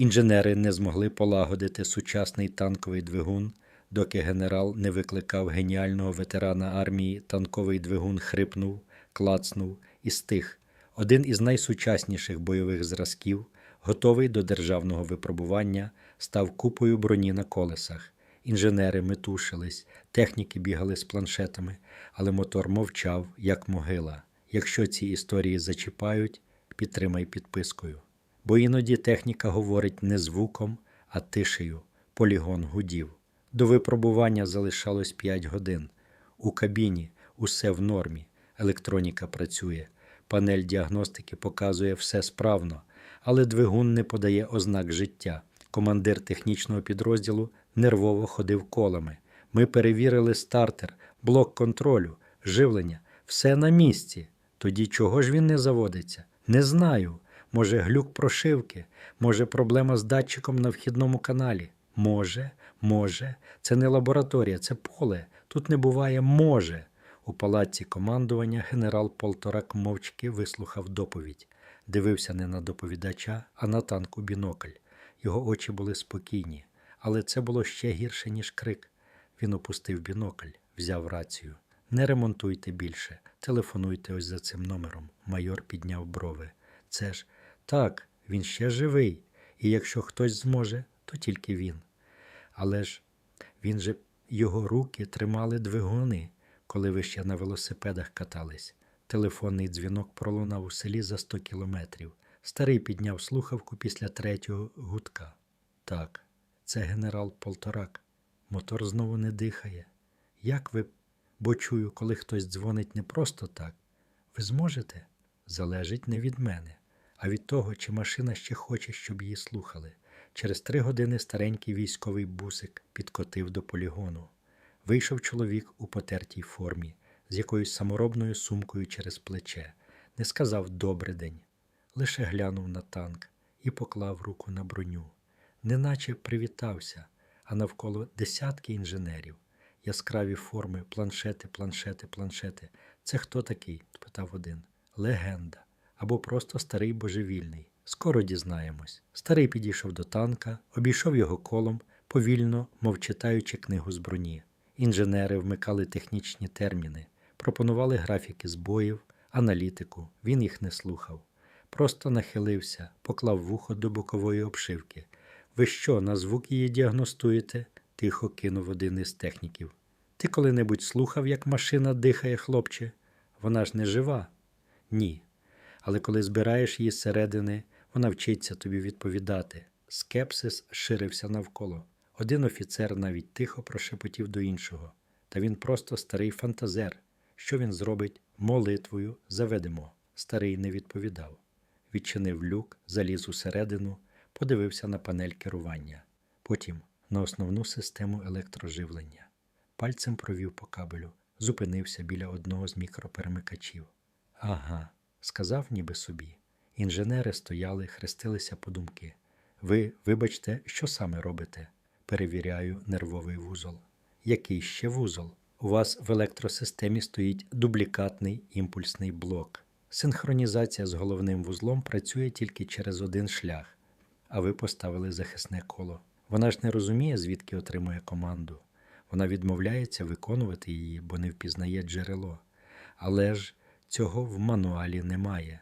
Інженери не змогли полагодити сучасний танковий двигун, доки генерал не викликав геніального ветерана армії, танковий двигун хрипнув, клацнув і стих. Один із найсучасніших бойових зразків, готовий до державного випробування, став купою броні на колесах. Інженери метушились, техніки бігали з планшетами, але мотор мовчав, як могила. Якщо ці історії зачіпають, підтримай підпискою. Бо іноді техніка говорить не звуком, а тишею. Полігон гудів. До випробування залишалось 5 годин. У кабіні усе в нормі. Електроніка працює. Панель діагностики показує все справно, але двигун не подає ознак життя. Командир технічного підрозділу нервово ходив колами. Ми перевірили стартер, блок контролю, живлення, все на місці. Тоді чого ж він не заводиться? Не знаю. Може, глюк прошивки, може, проблема з датчиком на вхідному каналі. Може, може, це не лабораторія, це поле. Тут не буває може. У палаці командування генерал Полторак мовчки вислухав доповідь, дивився не на доповідача, а на танку бінокль. Його очі були спокійні, але це було ще гірше, ніж крик. Він опустив бінокль, взяв рацію. Не ремонтуйте більше, телефонуйте ось за цим номером. Майор підняв брови. Це ж так, він ще живий, і якщо хтось зможе, то тільки він. Але ж він же його руки тримали двигуни, коли ви ще на велосипедах катались. Телефонний дзвінок пролунав у селі за 100 кілометрів. Старий підняв слухавку після третього гудка. Так, це генерал Полторак. Мотор знову не дихає. Як ви, бо чую, коли хтось дзвонить не просто так. Ви зможете? Залежить не від мене, а від того, чи машина ще хоче, щоб її слухали. Через три години старенький військовий бусик підкотив до полігону. Вийшов чоловік у потертій формі, з якоюсь саморобною сумкою через плече, не сказав «добрий день», лише глянув на танк і поклав руку на броню, неначе привітався, а навколо десятки інженерів, яскраві форми, планшети, планшети, планшети. Це хто такий? спитав один. Легенда або просто старий божевільний. Скоро дізнаємось. Старий підійшов до танка, обійшов його колом, повільно, мов читаючи книгу з броні. Інженери вмикали технічні терміни, пропонували графіки збоїв, аналітику. Він їх не слухав. Просто нахилився, поклав вухо до бокової обшивки. Ви що, на звук її діагностуєте? тихо кинув один із техніків. Ти коли-небудь слухав, як машина дихає, хлопче? Вона ж не жива? Ні. Але коли збираєш її зсередини, вона вчиться тобі відповідати. Скепсис ширився навколо. Один офіцер навіть тихо прошепотів до іншого. Та він просто старий фантазер. Що він зробить? Молитвою заведемо. Старий не відповідав. Відчинив люк, заліз усередину, подивився на панель керування, потім на основну систему електроживлення. Пальцем провів по кабелю, зупинився біля одного з мікроперемикачів. Ага, сказав ніби собі. Інженери стояли, хрестилися по думки. Ви, вибачте, що саме робите? Перевіряю нервовий вузол. Який ще вузол? У вас в електросистемі стоїть дублікатний імпульсний блок. Синхронізація з головним вузлом працює тільки через один шлях, а ви поставили захисне коло. Вона ж не розуміє, звідки отримує команду. Вона відмовляється виконувати її, бо не впізнає джерело. Але ж цього в мануалі немає,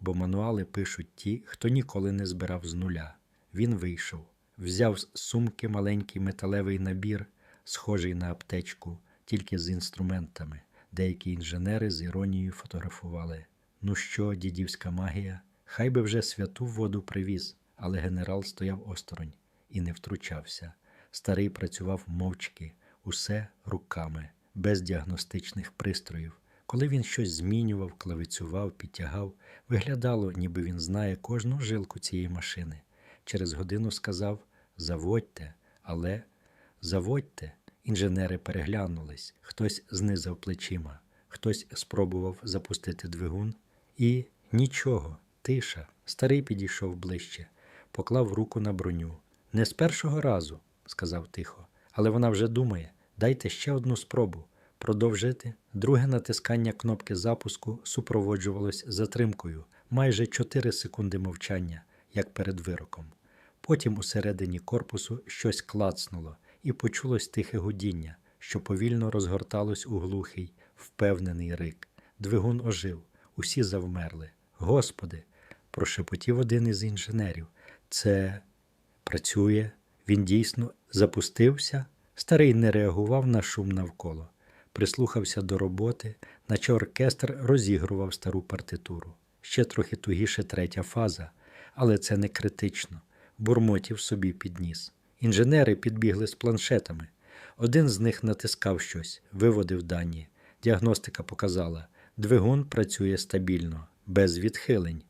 бо мануали пишуть ті, хто ніколи не збирав з нуля. Він вийшов, взяв з сумки маленький металевий набір, схожий на аптечку, тільки з інструментами. Деякі інженери з іронією фотографували. Ну що, дідівська магія? Хай би вже святу воду привіз, але генерал стояв осторонь і не втручався. Старий працював мовчки, усе руками, без діагностичних пристроїв. Коли він щось змінював, клавицював, підтягав, виглядало, ніби він знає кожну жилку цієї машини. Через годину сказав Заводьте, але заводьте. Інженери переглянулись, хтось знизав плечима, хтось спробував запустити двигун, і нічого, тиша. Старий підійшов ближче, поклав руку на броню. Не з першого разу, сказав тихо, але вона вже думає. Дайте ще одну спробу. Продовжити. Друге натискання кнопки запуску супроводжувалось затримкою майже 4 секунди мовчання, як перед вироком. Потім усередині корпусу щось клацнуло, і почулось тихе гудіння, що повільно розгорталось у глухий, впевнений рик. Двигун ожив, усі завмерли. Господи, прошепотів один із інженерів. Це працює, він дійсно запустився. Старий не реагував на шум навколо, прислухався до роботи, наче оркестр розігрував стару партитуру. Ще трохи тугіше третя фаза, але це не критично. Бурмотів собі підніс. Інженери підбігли з планшетами. Один з них натискав щось, виводив дані. Діагностика показала, двигун працює стабільно, без відхилень.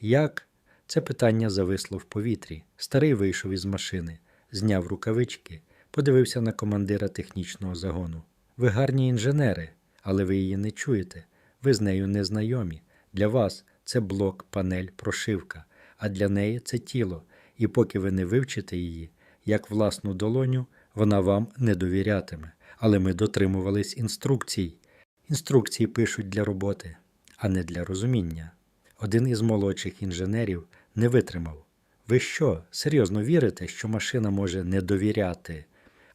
Як? Це питання зависло в повітрі. Старий вийшов із машини, зняв рукавички, подивився на командира технічного загону. Ви гарні інженери, але ви її не чуєте. Ви з нею не знайомі. Для вас це блок, панель, прошивка, а для неї це тіло. І поки ви не вивчите її, як власну долоню, вона вам не довірятиме. Але ми дотримувались інструкцій. Інструкції пишуть для роботи, а не для розуміння. Один із молодших інженерів не витримав. Ви що, серйозно вірите, що машина може не довіряти?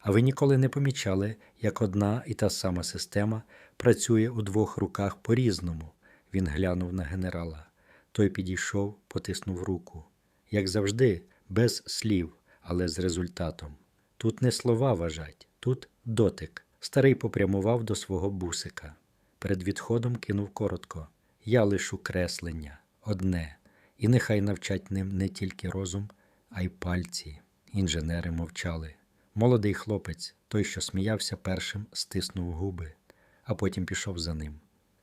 А ви ніколи не помічали, як одна і та сама система працює у двох руках по-різному. Він глянув на генерала. Той підійшов, потиснув руку. Як завжди, без слів, але з результатом. Тут не слова важать, тут дотик. Старий попрямував до свого бусика. Перед відходом кинув коротко: Я лишу креслення, одне, і нехай навчать ним не тільки розум, а й пальці. Інженери мовчали. Молодий хлопець, той, що сміявся першим, стиснув губи, а потім пішов за ним.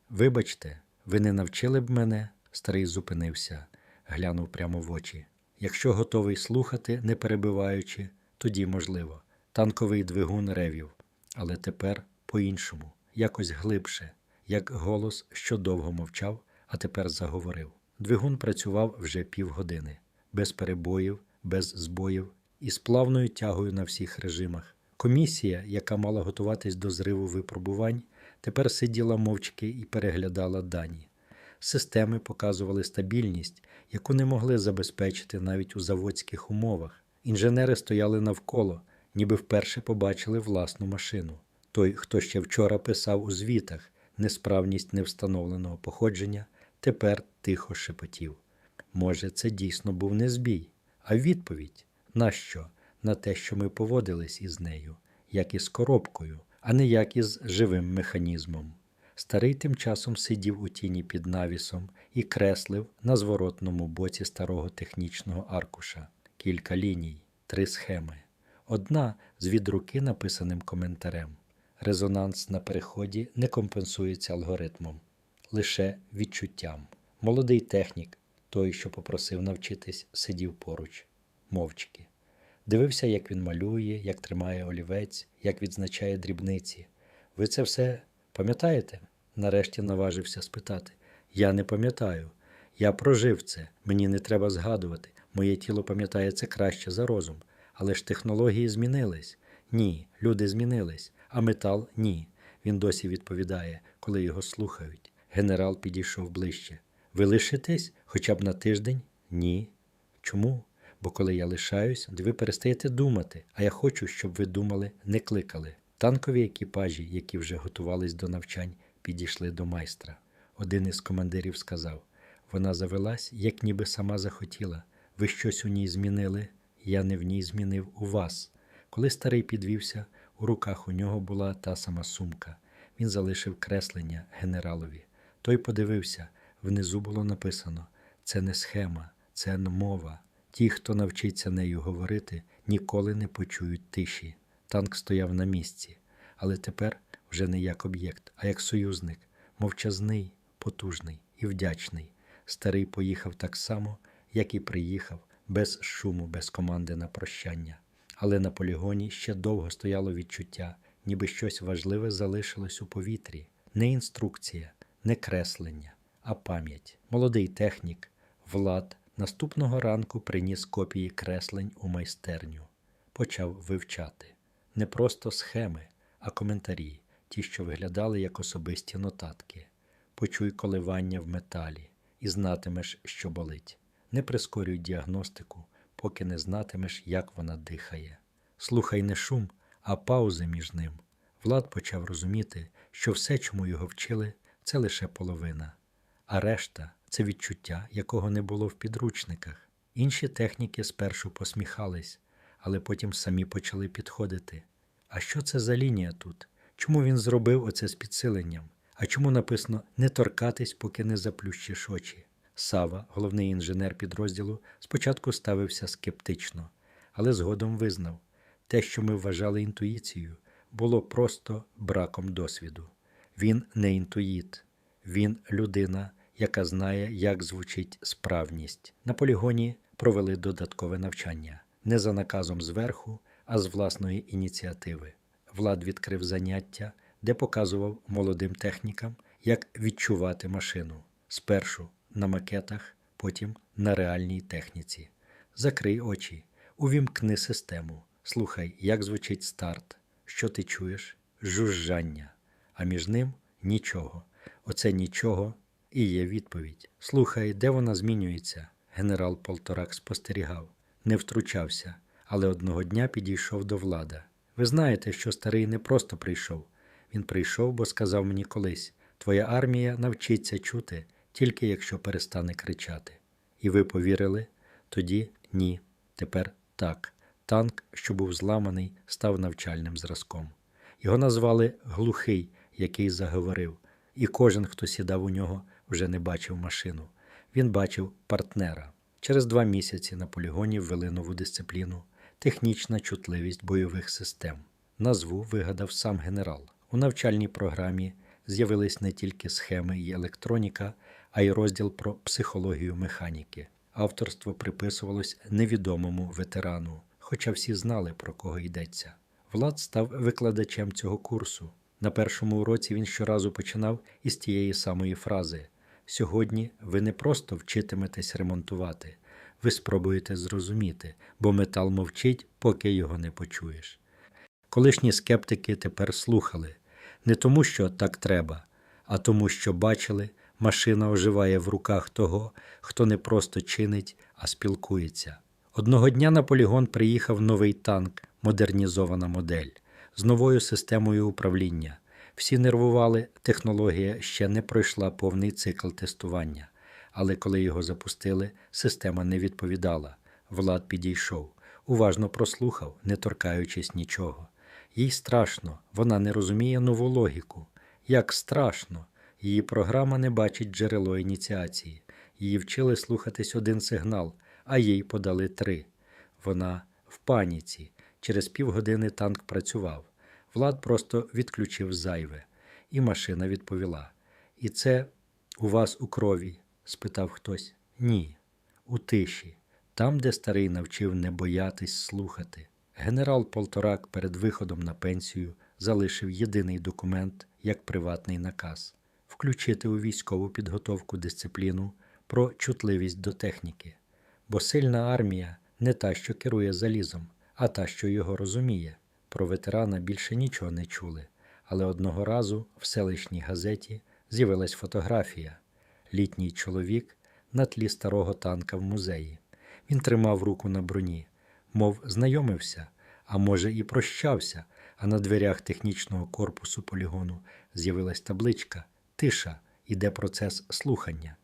Вибачте, ви не навчили б мене? Старий зупинився, глянув прямо в очі. Якщо готовий слухати, не перебиваючи, тоді можливо. Танковий двигун ревів, але тепер по-іншому, якось глибше, як голос, що довго мовчав, а тепер заговорив. Двигун працював вже півгодини, без перебоїв, без збоїв і з плавною тягою на всіх режимах. Комісія, яка мала готуватись до зриву випробувань, тепер сиділа мовчки і переглядала дані. Системи показували стабільність, яку не могли забезпечити навіть у заводських умовах. Інженери стояли навколо, ніби вперше побачили власну машину. Той, хто ще вчора писав у звітах несправність невстановленого походження, тепер тихо шепотів. Може, це дійсно був не збій, а відповідь на що? На те, що ми поводились із нею, як із коробкою, а не як із живим механізмом. Старий тим часом сидів у тіні під навісом і креслив на зворотному боці старого технічного аркуша кілька ліній, три схеми. Одна з від руки написаним коментарем. Резонанс на переході не компенсується алгоритмом, лише відчуттям. Молодий технік, той, що попросив навчитись, сидів поруч, мовчки. Дивився, як він малює, як тримає олівець, як відзначає дрібниці. Ви це все пам'ятаєте? Нарешті наважився спитати. Я не пам'ятаю. Я прожив це, мені не треба згадувати. Моє тіло пам'ятає це краще за розум. Але ж технології змінились. Ні, люди змінились, а метал ні. Він досі відповідає, коли його слухають. Генерал підійшов ближче. Ви лишитесь хоча б на тиждень? Ні. Чому? Бо коли я лишаюсь, ви перестаєте думати, а я хочу, щоб ви думали, не кликали. Танкові екіпажі, які вже готувались до навчань, підійшли до майстра. Один із командирів сказав: вона завелась, як ніби сама захотіла. Ви щось у ній змінили, я не в ній змінив у вас. Коли старий підвівся, у руках у нього була та сама сумка. Він залишив креслення генералові. Той подивився, внизу було написано: це не схема, це мова. Ті, хто навчиться нею говорити, ніколи не почують тиші. Танк стояв на місці, але тепер вже не як об'єкт, а як союзник, мовчазний, потужний і вдячний. Старий поїхав так само, як і приїхав, без шуму, без команди на прощання. Але на полігоні ще довго стояло відчуття, ніби щось важливе залишилось у повітрі. Не інструкція, не креслення, а пам'ять. Молодий технік, Влад, наступного ранку приніс копії креслень у майстерню, почав вивчати не просто схеми, а коментарі, ті, що виглядали як особисті нотатки. Почуй коливання в металі і знатимеш, що болить. Не прискорюй діагностику, поки не знатимеш, як вона дихає. Слухай не шум, а паузи між ним. Влад почав розуміти, що все, чому його вчили, це лише половина, а решта це відчуття, якого не було в підручниках. Інші техніки спершу посміхались, але потім самі почали підходити. А що це за лінія тут? Чому він зробив оце з підсиленням? А чому написано не торкатись, поки не заплющиш очі? Сава, головний інженер підрозділу, спочатку ставився скептично, але згодом визнав те, що ми вважали інтуїцією, було просто браком досвіду. Він не інтуїт, він людина, яка знає, як звучить справність. На полігоні провели додаткове навчання не за наказом зверху, а з власної ініціативи. Влад відкрив заняття, де показував молодим технікам, як відчувати машину. Спершу на макетах, потім на реальній техніці. Закрий очі, увімкни систему. Слухай, як звучить старт. Що ти чуєш? Жужжання. А між ним нічого. Оце нічого і є відповідь. Слухай, де вона змінюється? Генерал Полторак спостерігав, не втручався, але одного дня підійшов до влада. Ви знаєте, що старий не просто прийшов. Він прийшов, бо сказав мені колись: твоя армія навчиться чути, тільки якщо перестане кричати. І ви повірили? Тоді ні. Тепер так. Танк, що був зламаний, став навчальним зразком. Його назвали глухий, який заговорив, і кожен, хто сідав у нього, вже не бачив машину. Він бачив партнера. Через два місяці на полігоні ввели нову дисципліну технічна чутливість бойових систем. Назву вигадав сам генерал. У навчальній програмі з'явились не тільки схеми і електроніка, а й розділ про психологію механіки. Авторство приписувалось невідомому ветерану, хоча всі знали, про кого йдеться. Влад став викладачем цього курсу. На першому уроці він щоразу починав із тієї самої фрази: Сьогодні ви не просто вчитиметесь ремонтувати, ви спробуєте зрозуміти, бо метал мовчить, поки його не почуєш. Колишні скептики тепер слухали не тому, що так треба, а тому, що бачили, машина оживає в руках того, хто не просто чинить, а спілкується. Одного дня на полігон приїхав новий танк, модернізована модель, з новою системою управління. Всі нервували, технологія ще не пройшла повний цикл тестування. Але коли його запустили, система не відповідала. Влад підійшов, уважно прослухав, не торкаючись нічого. Їй страшно, вона не розуміє нову логіку. Як страшно! Її програма не бачить джерело ініціації. Її вчили слухатись один сигнал, а їй подали три. Вона в паніці. Через півгодини танк працював. Влад просто відключив зайве, і машина відповіла. І це у вас у крові? спитав хтось. Ні, у тиші, там, де старий навчив не боятись слухати. Генерал Полторак перед виходом на пенсію залишив єдиний документ як приватний наказ включити у військову підготовку дисципліну про чутливість до техніки. Бо сильна армія не та, що керує залізом, а та, що його розуміє. Про ветерана більше нічого не чули, але одного разу в селищній газеті з'явилась фотографія літній чоловік на тлі старого танка в музеї. Він тримав руку на броні, мов знайомився, а може, і прощався. А на дверях технічного корпусу полігону з'явилась табличка Тиша, іде процес слухання.